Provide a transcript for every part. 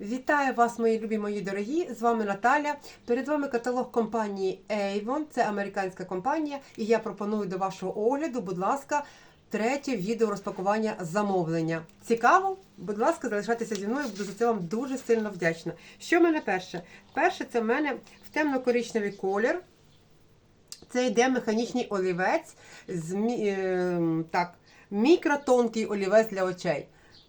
Вітаю вас, мої любі, мої дорогі! З вами Наталя. Перед вами каталог компанії Avon. Це американська компанія, і я пропоную до вашого огляду, будь ласка, третє відео розпакування замовлення. Цікаво? Будь ласка, залишайтеся зі мною, буду за це вам дуже сильно вдячна. Що в мене перше? Перше, це в мене в темно-коричневий колір. Це йде механічний олівець з мі- е, так, мікротонкий олівець для очей.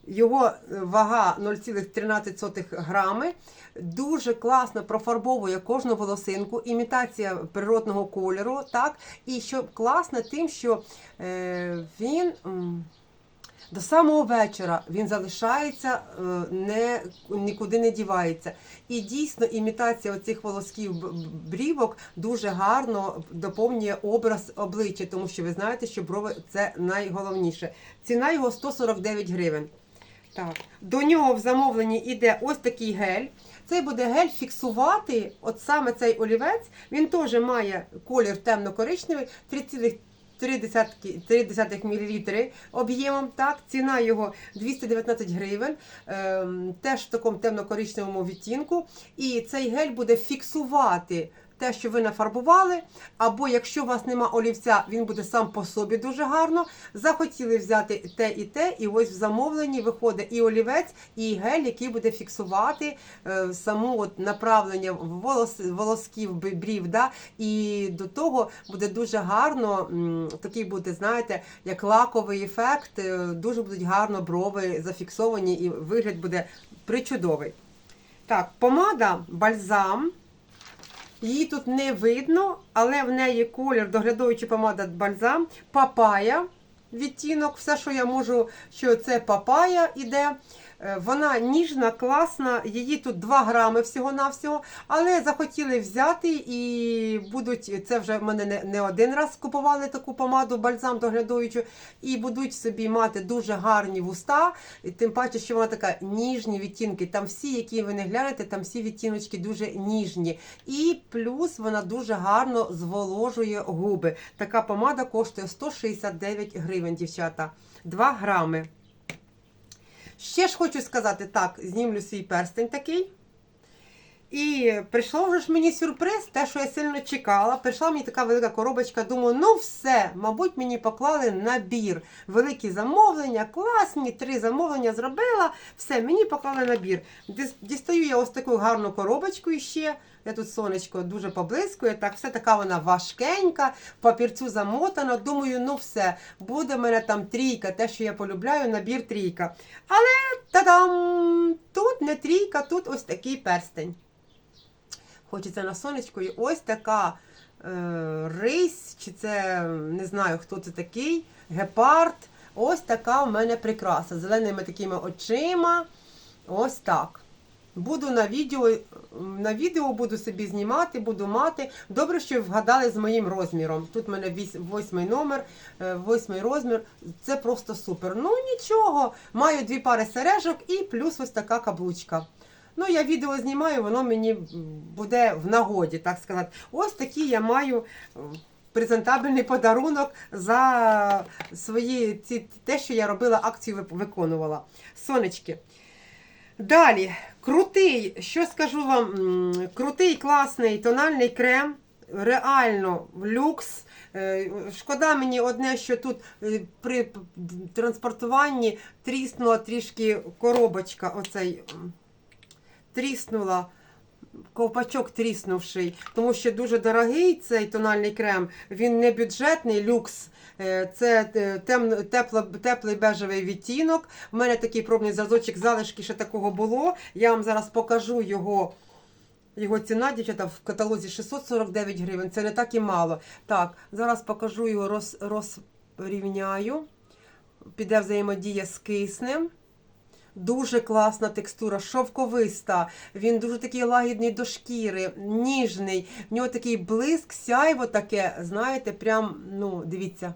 Його е, вага 0,13 грами. Дуже класно профарбовує кожну волосинку, імітація природного кольору. Так? І що класно тим, що е, він. до самого вечора він залишається, е, не, нікуди не дівається. І дійсно імітація оцих волосків брівок дуже гарно доповнює образ обличчя, тому що ви знаєте, що брови це найголовніше. Ціна його 149 гривень. Так, до нього в замовленні йде ось такий гель. Цей буде гель фіксувати, от саме цей олівець, він теж має колір темно-коричневий, 3,3 мл об'ємом. Так, ціна його 219 гривень, ем, теж в такому темно-коричневому відтінку. І цей гель буде фіксувати те, що ви нафарбували, або якщо у вас нема олівця, він буде сам по собі дуже гарно. Захотіли взяти те і те, і ось в замовленні виходить і олівець, і гель, який буде фіксувати е, саму от направлення волос, волосків брів. Да? І до того буде дуже гарно, м, такий буде, знаєте, як лаковий ефект, е, дуже будуть гарно брови зафіксовані, і вигляд буде причудовий. Так, помада бальзам. Її тут не видно, але в неї колір доглядуючи помада бальзам, папая відтінок, все, що я можу, що це папая іде. Е, Вона ніжна, класна, її тут 2 грами всього-навсього, але захотіли взяти і будуть, це вже в мене не, не один раз купували таку помаду, бальзам доглядовуючу, і будуть собі мати дуже гарні вуста, і тим паче, що вона така ніжні відтінки. Там всі, які ви не глянете, там всі відтіночки дуже ніжні. І плюс вона дуже гарно зволожує губи. Така помада коштує 169 гривень, дівчата. 2 грами. Ще ж хочу сказати, так, знімлю свій перстень такий. І прийшло вже ж мені сюрприз, те, що я сильно чекала. Прийшла мені така велика коробочка. Думаю, ну все, мабуть, мені поклали набір. Великі замовлення, класні, три замовлення зробила. Все, мені поклали набір. Дістаю я ось таку гарну коробочку іще. Я тут сонечко дуже поблискує, так все така вона важкенька, в папірцю замотана. Думаю, ну все, буде в мене там трійка, те, що я полюбляю, набір трійка. Але та-дам! Тут не трійка, тут ось такий перстень. Хочеться на сонечку. І ось така е, рись, чи це не знаю, хто це такий, гепард. Ось така в мене прикраса. Зеленими такими очима. Ось так. Буду на відео, на відео буду собі знімати, буду мати. Добре, що вгадали з моїм розміром. Тут в мене восьмий номер, е, восьмий розмір. Це просто супер. Ну нічого. Маю дві пари сережок і плюс ось така каблучка. Ну, я відео знімаю, воно мені буде в нагоді, так сказати. Ось такий я маю е, презентабельний подарунок за свої ці, те, що я робила, акцію виконувала. Сонечки. Далі, крутий, що скажу вам, крутий класний тональний крем. Реально люкс. Е, Шкода мені одне, що тут е, при транспортуванні тріснула трішки коробочка. Оцей тріснула. Ковпачок тріснувший, тому що дуже дорогий цей тональний крем. Він не бюджетний люкс. Е, Це е, темно, тепло, теплий бежевий відтінок. У мене такий пробний зразочок залишки ще такого було. Я вам зараз покажу його. Його ціна, дівчата, в каталозі 649 гривень. Це не так і мало. Так, зараз покажу його, роз, розрівняю. Піде взаємодія з киснем. Дуже класна текстура, шовковиста. Він дуже такий лагідний до шкіри, ніжний. В нього такий блиск, сяйво таке, знаєте, прям, ну, дивіться.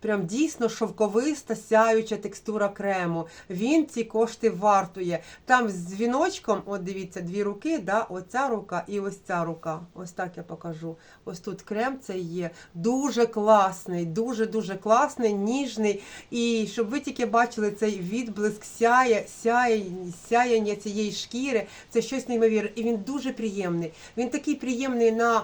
Прям дійсно шовковиста, сяюча текстура крему. Він ці кошти вартує. Там з дзвіночком, от дивіться, дві руки, да, оця рука і ось ця рука. Ось так я покажу. Ось тут крем це є. Дуже класний, дуже-дуже класний, ніжний. І щоб ви тільки бачили цей відблиск сяє, сяє, сяяння цієї шкіри, це щось неймовірне. І він дуже приємний. Він такий приємний на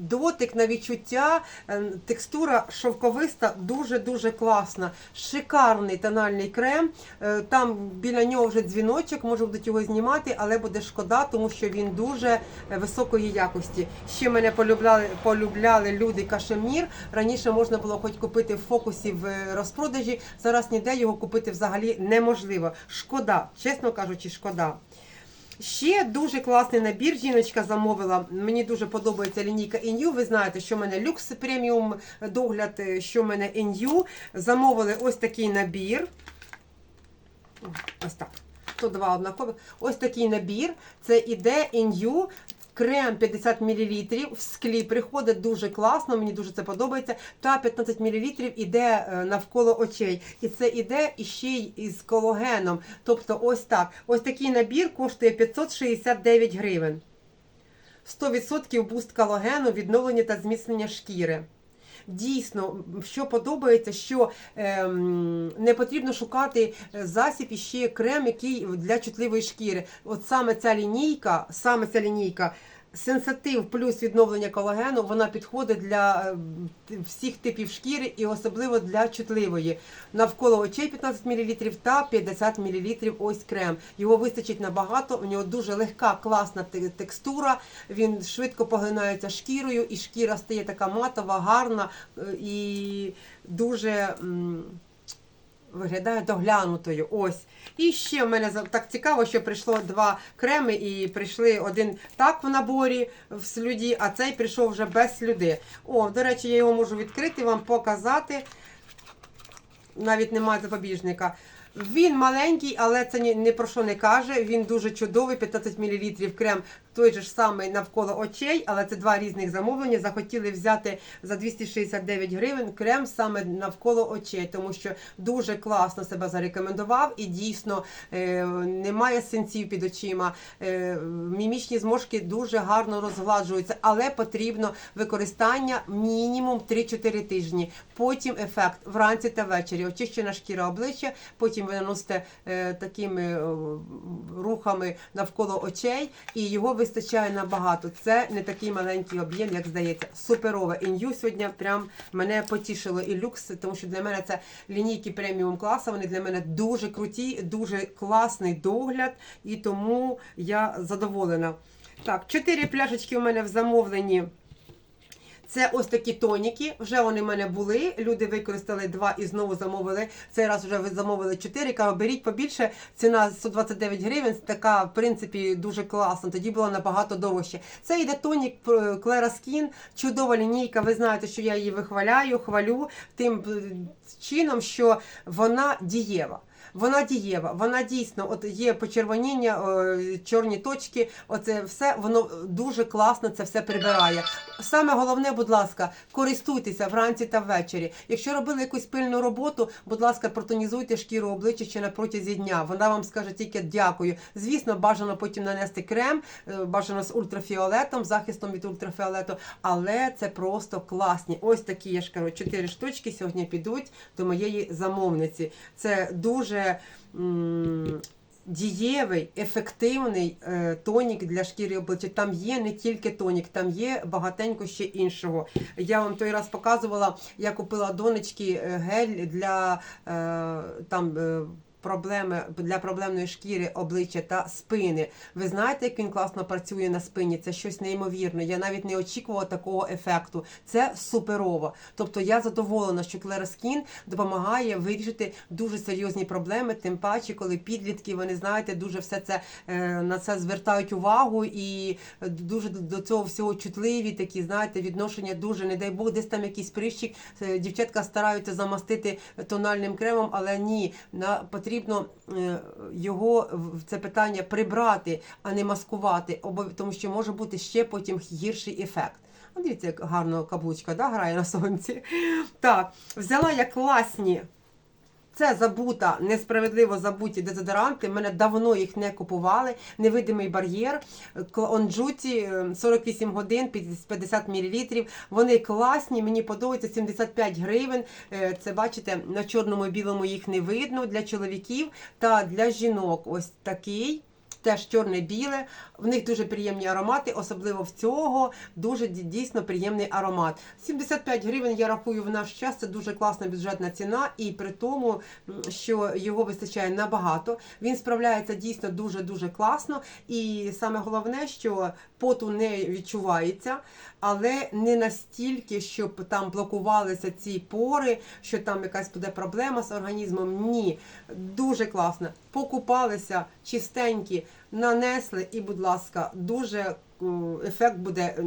дотик, на відчуття. Е, Текстура шовковиста, дуже-дуже класна. Шикарний тональний крем. Е, Там біля нього вже дзвіночок, може будуть його знімати, але буде шкода, тому що він дуже е, високої якості. Ще мене полюбляли, полюбляли люди кашемір. Раніше можна було хоч купити в фокусі в е, розпродажі. Зараз ніде його купити взагалі неможливо. Шкода, чесно кажучи, шкода. Ще дуже класний набір. Жіночка замовила. Мені дуже подобається лінійка Ін'ю. Ви знаєте, що в мене люкс преміум догляд, е, що в мене Ін'ю. Замовили ось такий набір. Ось так. Тут два однакові. Ось такий набір. Це іде Ін'ю. Крем 50 мл в склі приходить дуже класно, мені дуже це подобається. Та 15 мл іде е, навколо очей. І це іде іще й із кологеном. Тобто, ось так. Ось такий набір коштує 569 гривень. 100% буст калогену, відновлення та зміцнення шкіри. Дійсно, що подобається, що ем, не потрібно шукати е, засіб і ще крем, який для чутливої шкіри. От саме ця лінійка, саме ця лінійка. Сенситив плюс відновлення колагену, вона підходить для е, всіх типів шкіри і особливо для чутливої. Навколо очей 15 мл та 50 мл ось крем. Його вистачить набагато, у нього дуже легка, класна текстура, він швидко поглинається шкірою, і шкіра стає така матова, гарна е, і дуже. Виглядає доглянутою. Ось. І ще в мене так цікаво, що прийшло два креми, і прийшли один так в наборі в слюді, а цей прийшов вже без слюди. О, до речі, я його можу відкрити, вам показати. Навіть немає запобіжника. Він маленький, але це ні, ні про що не каже. Він дуже чудовий, 15 мл крем той же ж самий навколо очей, але це два різних замовлення. Захотіли взяти за 269 гривень крем саме навколо очей, тому що дуже класно себе зарекомендував і дійсно е, немає синців під очима. Е, мімічні зморшки дуже гарно розгладжуються, але потрібно використання мінімум 3-4 тижні. Потім ефект вранці та ввечері. Очищена шкіра обличчя, потім ви наносите е, такими е, рухами навколо очей, і його вистачає набагато. Це не такий маленький об'єм, як здається. Суперове. Ін'ю сьогодні прям мене потішило і люкс, тому що для мене це лінійки преміум класу. Вони для мене дуже круті, дуже класний догляд, і тому я задоволена. Так, чотири пляшечки у мене в замовленні. Це ось такі тоніки. Вже вони в мене були. Люди використали два і знову замовили. Цей раз вже ви замовили чотири. Кажу, беріть побільше. Ціна 129 гривень. Така, в принципі, дуже класна. Тоді було набагато дорожче. Це йде тонік е, Клера Skin. Чудова лінійка. Ви знаєте, що я її вихваляю, хвалю тим е, чином, що вона дієва. Вона дієва, вона дійсно от є почервоніння, е, чорні точки. Оце все воно дуже класно це все прибирає. Саме головне, будь ласка, користуйтеся вранці та ввечері. Якщо робили якусь пильну роботу, будь ласка, протонізуйте шкіру обличчя ще на протязі дня. Вона вам скаже тільки дякую. Звісно, бажано потім нанести крем, е, бажано з ультрафіолетом, захистом від ультрафіолету, але це просто класні. Ось такі я ж кажу, чотири штучки сьогодні підуть до моєї замовниці. Це дуже. М, Дієвий, ефективний е, тонік для шкіри обличчя. Там є не тільки тонік, там є багатенько ще іншого. Я вам той раз показувала, я купила донечки е, гель для е, там. Е, Проблеми для проблемної шкіри, обличчя та спини. Ви знаєте, як він класно працює на спині? Це щось неймовірне. Я навіть не очікувала такого ефекту. Це суперово. Тобто я задоволена, що Skin допомагає вирішити дуже серйозні проблеми, тим паче, коли підлітки, вони знаєте, дуже все це е, на це звертають увагу і дуже до- до цього всього чутливі, такі, знаєте, відношення дуже, не дай Бог, десь там якийсь прищик. Е, Дівчатка стараються замастити тональним кремом, але ні, на потрібно е, його в це питання прибрати, а не маскувати, тому що може бути ще потім гірший ефект. Дивіться, як гарно каблучка да, грає на сонці. Так, взяла я класні. Це забута, несправедливо забуті дезодоранти. Мене давно їх не купували. Невидимий бар'єр. Онджуті е, 48 годин, 50 мл. Вони класні, мені подобаються 75 гривень. Е, Це бачите, на чорному білому їх не видно для чоловіків та для жінок. Ось такий. Теж чорне-біле, в них дуже приємні аромати, особливо в цього дуже дійсно приємний аромат. 75 гривень я рахую в наш час. Це дуже класна бюджетна ціна, і при тому, що його вистачає набагато. Він справляється дійсно дуже дуже класно. І саме головне, що поту не відчувається, але не настільки, щоб там блокувалися ці пори, що там якась буде проблема з організмом. Ні, дуже класно. Покупалися чистенькі, нанесли, і, будь ласка, дуже е, ефект буде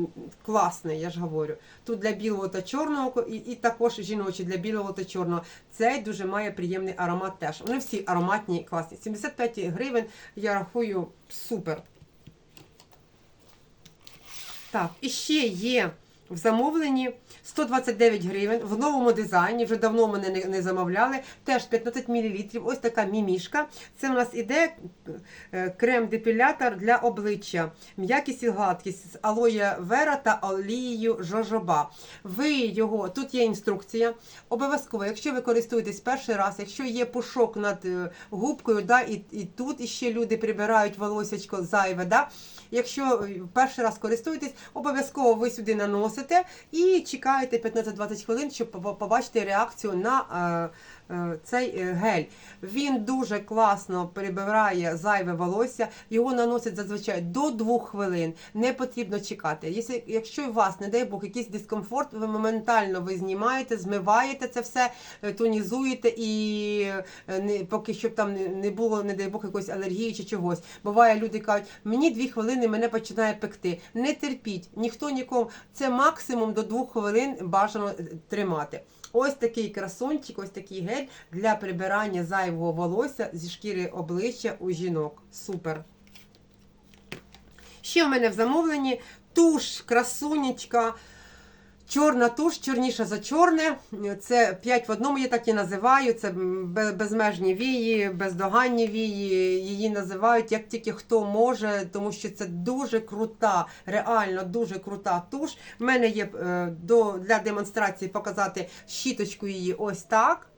класний, я ж говорю. Тут для білого та чорного, і, і також жіночі для білого та чорного. Цей дуже має приємний аромат теж. Вони всі ароматні, класні. 75 гривень, я рахую, супер. Так, і ще є в замовленні 129 гривень в новому дизайні. Вже давно мене не, не замовляли. Теж 15 мл. Ось така мімішка. Це в нас іде е, крем-депілятор для обличчя. М'якість і гладкість з алоє вера та олією жожоба. Ви його, тут є інструкція. Обов'язково, якщо ви користуєтесь перший раз, якщо є пушок над е, губкою, да, і, і тут іще люди прибирають волосечко зайве. Да, Якщо е, перший раз користуєтесь, обов'язково ви сюди наносите і чекаєте 15-20 хвилин, щоб побачити реакцію на е, цей е, гель. Він дуже класно прибирає зайве волосся, його наносять зазвичай до 2 хвилин. Не потрібно чекати. Якщо, у вас, не дай Бог, якийсь дискомфорт, ви моментально ви знімаєте, змиваєте це все, е, тонізуєте і е, не, поки щоб там не- було, не дай Бог, якоїсь алергії чи чогось. Буває, люди кажуть, мені 2 хвилини мене починає пекти. Не терпіть, ніхто нікому. Це максимум до 2 хвилин бажано е, тримати. Ось такий красунчик, ось такий гель для прибирання зайвого волосся зі шкіри обличчя у жінок. Супер. Ще в мене в замовленні туш, красунечка. Чорна туш, чорніша за чорне. Це 5 в одному, я так і називаю. Це безмежні вії, бездоганні вії. Її називають як тільки хто може, тому що це дуже крута, реально дуже крута туш. В мене є е, до, для демонстрації показати щіточку її ось так.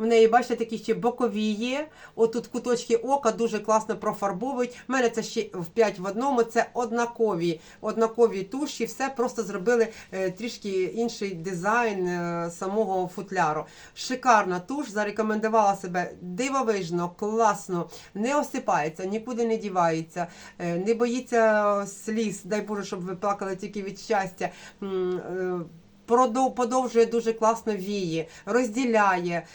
В неї, бачите, такі ще бокові є. Отут куточки ока дуже класно профарбовують. У мене це ще в 5 в одному. Це однакові, однакові туші. Все просто зробили е, трішки інший дизайн е, самого футляру. Шикарна туш, зарекомендувала себе дивовижно, класно, не осипається, нікуди не дівається, е, не боїться сліз. Дай Боже, щоб ви плакали тільки від щастя. Подовжує дуже класно вії, розділяє.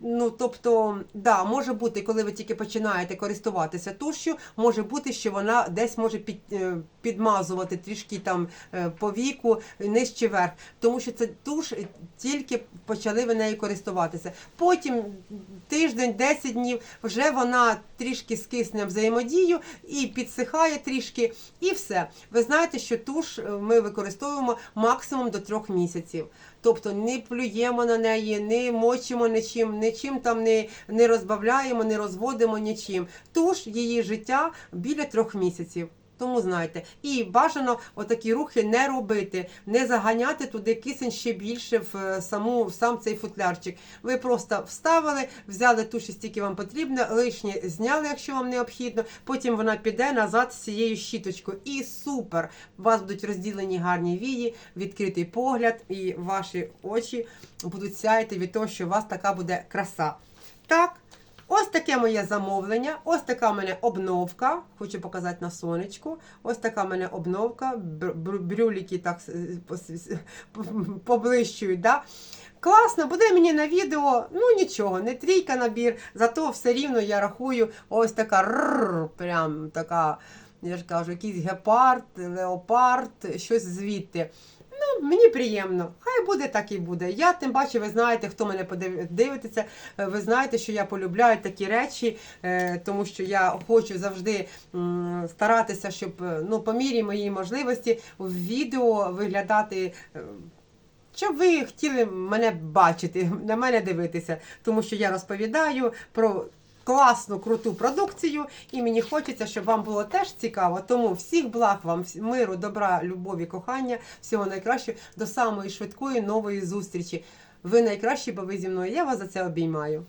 Ну, тобто, да, може бути, коли ви тільки починаєте користуватися тушю, може бути, що вона десь може під, е, підмазувати трішки там е, по віку нижче верх, тому що це туш е, тільки почали ви нею користуватися. Потім тиждень, 10 днів вже вона трішки скисне взаємодію і підсихає трішки, і все. Ви знаєте, що туш ми використовуємо максимум до трьох місяців. Тобто не плюємо на неї, не мочимо нічим, нічим там не, не розбавляємо, не розводимо нічим. Тож її життя біля трьох місяців. Тому знаєте, і бажано отакі рухи не робити, не заганяти туди кисень ще більше в е, саму в сам цей футлярчик. Ви просто вставили, взяли туші, стільки вам потрібно, лишнє зняли, якщо вам необхідно. Потім вона піде назад з цією щіточкою. І супер! У вас будуть розділені гарні вії, відкритий погляд, і ваші очі будуть сяяти від того, що у вас така буде краса. Так. Ось таке моє замовлення, ось така в мене обновка. Хочу показати на сонечку. Ось така в мене обновка. Бр- бр- Брюліки так поблищують. Да? Класно, буде мені на відео, ну нічого, не трійка набір, зато все рівно я рахую ось така рррр, прям така, я ж кажу, якийсь гепард, леопард, щось звідти. Мені приємно. Хай буде так і буде. Я тим паче, ви знаєте, хто мене подив- дивитеся, е, ви знаєте, що я полюбляю такі речі, е, тому що я хочу завжди старатися, щоб е, ну, по мірі моєї можливості в відео виглядати. е, щоб ви хотіли мене бачити, на мене дивитися, тому що я розповідаю про класну, круту продукцію, і мені хочеться, щоб вам було теж цікаво. Тому всіх благ вам, миру, добра, любові, кохання, всього найкращого до самої швидкої нової зустрічі. Ви найкращі, бо ви зі мною. Я вас за це обіймаю.